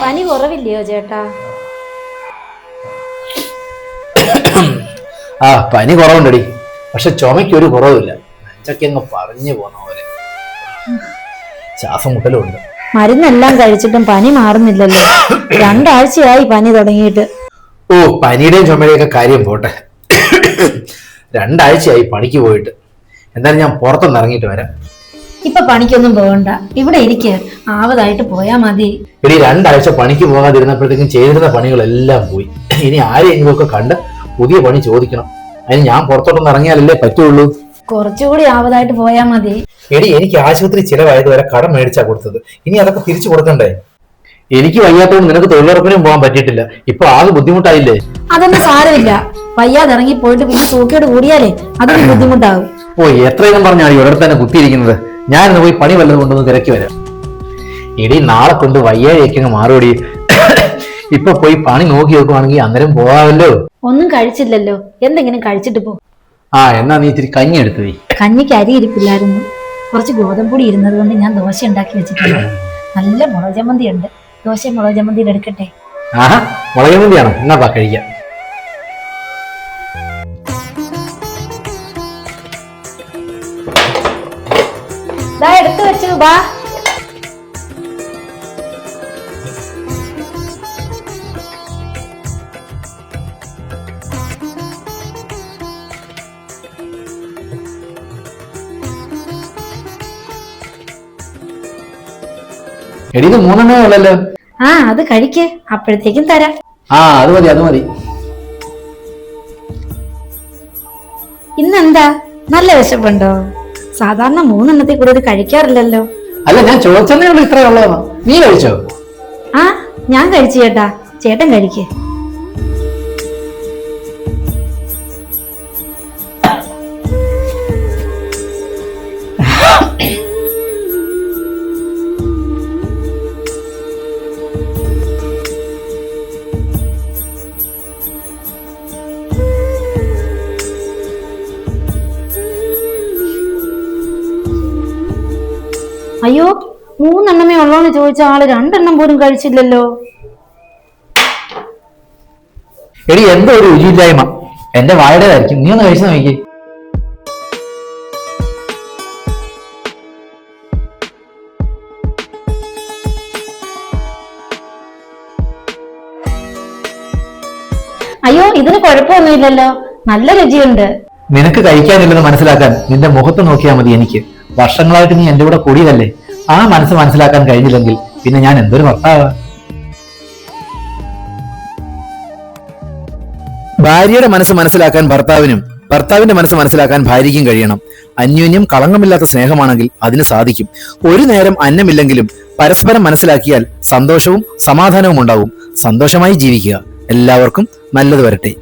പനി കുറവില്ലയോ ചേട്ടാ? ആ പനി കുറവുണ്ടടി. പക്ഷെ ചുമയ്ക്ക് ഒരു കുറവില്ല നെഞ്ചൊക്കെ അങ്ങ് പറഞ്ഞു പോന്ന പോലെ. ശ്വാസം മുട്ടലും ഉണ്ട്. മരുന്നെല്ലാം കഴിച്ചിട്ടും പനി മാറുന്നില്ലല്ലോ. രണ്ടാഴ്ചയായി പനി തുടങ്ങിയിട്ട്. ഓ പനിയുടെയും ചുമയുടെയും ഒക്കെ കാര്യം പോട്ടെ. രണ്ടാഴ്ചയായി പണിക്ക് പോയിട്ട്. എന്തായാലും ഞാൻ പുറത്തൊന്ന് ഇറങ്ങിയിട്ട് വരാം. ഇപ്പൊ പണിക്കൊന്നും പോകണ്ട. ഇവിടെ എനിക്ക് ആവതായിട്ട് പോയാ മതി. ഇനി രണ്ടാഴ്ച പണിക്ക് പോകാതിരുന്നപ്പോഴത്തേക്കും ചെയ്തിരുന്ന പണികളെല്ലാം പോയി. ഇനി ആരെയെങ്കിലും ഒക്കെ കണ്ട് പുതിയ പണി ചോദിക്കണം. അതിന് ഞാൻ പുറത്തോട്ടൊന്ന് ഇറങ്ങിയാലല്ലേ പറ്റുള്ളൂ? കുറച്ചുകൂടി ആവതായിട്ട് പോയാ മതി. എടി എനിക്ക് ആശുപത്രി ചിലവായത് വരെ കടം മേടിച്ചാ കൊടുത്തത്. ഇനി അതൊക്കെ തിരിച്ചു കൊടുക്കണ്ടേ? എനിക്ക് വയ്യാത്തോണ്ട് നിനക്ക് തൊഴിലുറപ്പിനും പോകാൻ പറ്റിയിട്ടില്ല. ഇപ്പൊ ആകെ ബുദ്ധിമുട്ടായില്ലേ? അതൊന്നും സാരമില്ല. വയ്യാതെ ഇറങ്ങി പോയിട്ട് പിന്നെ സൂക്കേട് കൂടിയാലേ അതൊരു ബുദ്ധിമുട്ടാകും ഓ എത്രയെന്നും പറഞ്ഞാണ് ഇവിടെ തന്നെ കുത്തിയിരിക്കുന്നത്. ഞാൻ ഇന്ന് പോയി പണി വല്ലതും കൊണ്ടൊന്ന് തിരക്കി വരാം. ഇടി നാളെ കൊണ്ട് വയ്യാഴിയൊക്കെ അങ്ങ് മാറുപടി ഇപ്പൊ പോയി പണി നോക്കി നോക്കുവാണെങ്കിൽ അന്നേരം പോവാമല്ലോ. ഒന്നും കഴിച്ചില്ലല്ലോ. എന്തെങ്കിലും കഴിച്ചിട്ട് പോ. ആ എന്നാ നീ ഇത്തിരി കഞ്ഞി എടുത്തു പോയി കഞ്ഞിക്ക് അരി ഇരിപ്പില്ലായിരുന്നു. കുറച്ച് ഗോതമ്പൊടി ഇരുന്നത് കൊണ്ട് ഞാൻ ദോശ ഉണ്ടാക്കി വെച്ചിട്ടുണ്ട്. നല്ല മുളക് ചമ്മന്തി ഉണ്ട് ദോശ മുളക് ചമ്മന്തിയിൽ എടുക്കട്ടെ? ആഹാ മുളക് മന്തിയാണോ എന്നാ പാ കഴിക്കാം. എടുത്തു വെച്ചു ബാ. എടി ഇത് മൂന്നെണ്ണേ ഉള്ളല്ലോ. ആ അത് കഴിക്ക്. അപ്പോഴത്തേക്കും തരാം. ആ അത് മതി അത് മതി. ഇന്നെന്താ? നല്ല വിശപ്പുണ്ടോ? സാധാരണ മൂന്നെണ്ണത്തിൽ കൂടുതൽ കഴിക്കാറില്ലല്ലോ. അല്ല ഞാൻ ചോദിച്ചതേ ഉള്ളൂ ഇത്രേ ഉള്ളതെന്ന് നീ കഴിച്ചോ? ആ ഞാൻ കഴിച്ചു ചേട്ടാ. ചേട്ടൻ കഴിക്ക്. അയ്യോ മൂന്നെണ്ണമേ ഉള്ളോന്ന് ചോദിച്ച ആൾ രണ്ടെണ്ണം പോലും കഴിച്ചില്ലല്ലോ. എടി എന്തോ ഒരു രുചിയില്ലായ്മ. എന്റെ വായുടേതായിരിക്കും. നീ ഒന്ന് കഴിച്ചു നോക്കി അയ്യോ ഇതിന് കുഴപ്പമൊന്നുമില്ലല്ലോ. നല്ല രുചിയുണ്ട്. നിനക്ക് കഴിക്കാനില്ലെന്ന് മനസ്സിലാക്കാൻ നിന്റെ മുഖത്ത് നോക്കിയാൽ മതി എനിക്ക്. വർഷങ്ങളായിട്ട് നീ എന്റെ കൂടെ കൂടിയതല്ലേ? ആ മനസ്സ് മനസ്സിലാക്കാൻ കഴിഞ്ഞില്ലെങ്കിൽ പിന്നെ ഞാൻ എന്തൊരു ഭർത്താവാ? ഭാര്യയുടെ മനസ്സ് മനസ്സിലാക്കാൻ ഭർത്താവിനും ഭർത്താവിന്റെ മനസ്സ് മനസ്സിലാക്കാൻ ഭാര്യയ്ക്കും കഴിയണം. അന്യോന്യം കളങ്കമില്ലാത്ത സ്നേഹമാണെങ്കിൽ അതിന് സാധിക്കും. ഒരു നേരം അന്നമില്ലെങ്കിലും പരസ്പരം മനസ്സിലാക്കിയാൽ സന്തോഷവും സമാധാനവും ഉണ്ടാവും. സന്തോഷമായി ജീവിക്കുക. എല്ലാവർക്കും നല്ലത് വരട്ടെ.